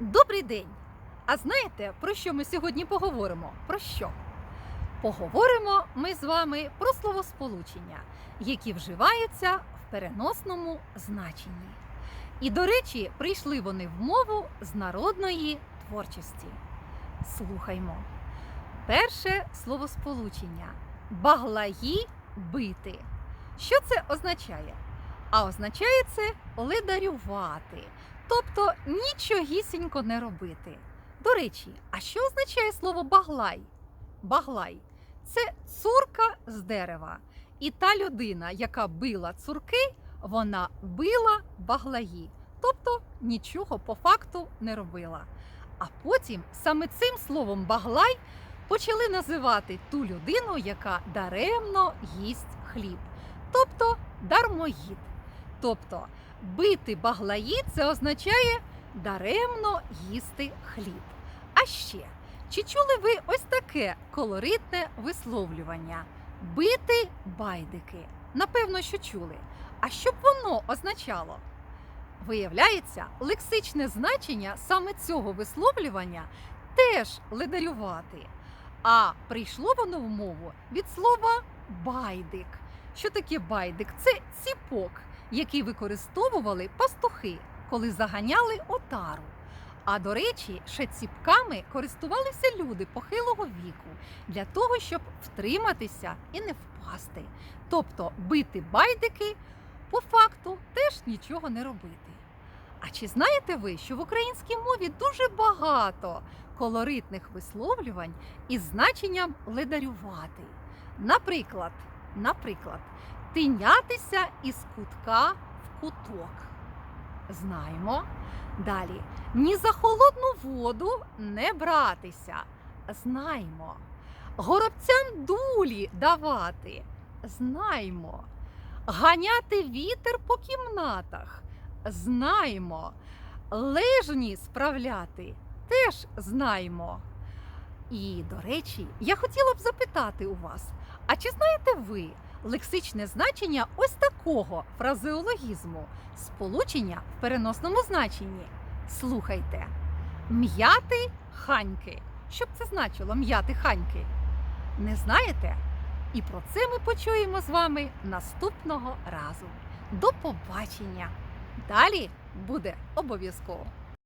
Добрий день! А знаєте, про що ми сьогодні поговоримо? Про що? Поговоримо ми з вами про словосполучення, які вживаються в переносному значенні. І, до речі, прийшли вони в мову з народної творчості. Слухаймо. Перше словосполучення баглаї бити. Що це означає? А означає це ледарювати, тобто нічогісінько не робити. До речі, а що означає слово баглай? Баглай це цурка з дерева. І та людина, яка била цурки, вона била баглаї, тобто нічого по факту не робила. А потім саме цим словом баглай почали називати ту людину, яка даремно їсть хліб, тобто дармоїд. Тобто бити баглаї це означає даремно їсти хліб. А ще, чи чули ви ось таке колоритне висловлювання бити байдики? Напевно, що чули. А що б воно означало? Виявляється, лексичне значення саме цього висловлювання теж ледарювати. А прийшло воно в мову від слова байдик. Що таке байдик? Це ціпок, який використовували пастухи, коли заганяли отару. А до речі, ще ціпками користувалися люди похилого віку для того, щоб втриматися і не впасти. Тобто бити байдики по факту теж нічого не робити. А чи знаєте ви, що в українській мові дуже багато колоритних висловлювань із значенням ледарювати? Наприклад, наприклад, тинятися із кутка в куток. Знаємо. Далі ні за холодну воду не братися. Знаємо. Горобцям дулі давати. Знаємо. Ганяти вітер по кімнатах. Знаємо. Лежні справляти теж знаємо. І, до речі, я хотіла б запитати у вас, а чи знаєте ви лексичне значення ось такого фразеологізму, сполучення в переносному значенні? Слухайте, м'яти ханьки. Що б це значило м'яти ханьки? Не знаєте? І про це ми почуємо з вами наступного разу. До побачення! Далі буде обов'язково.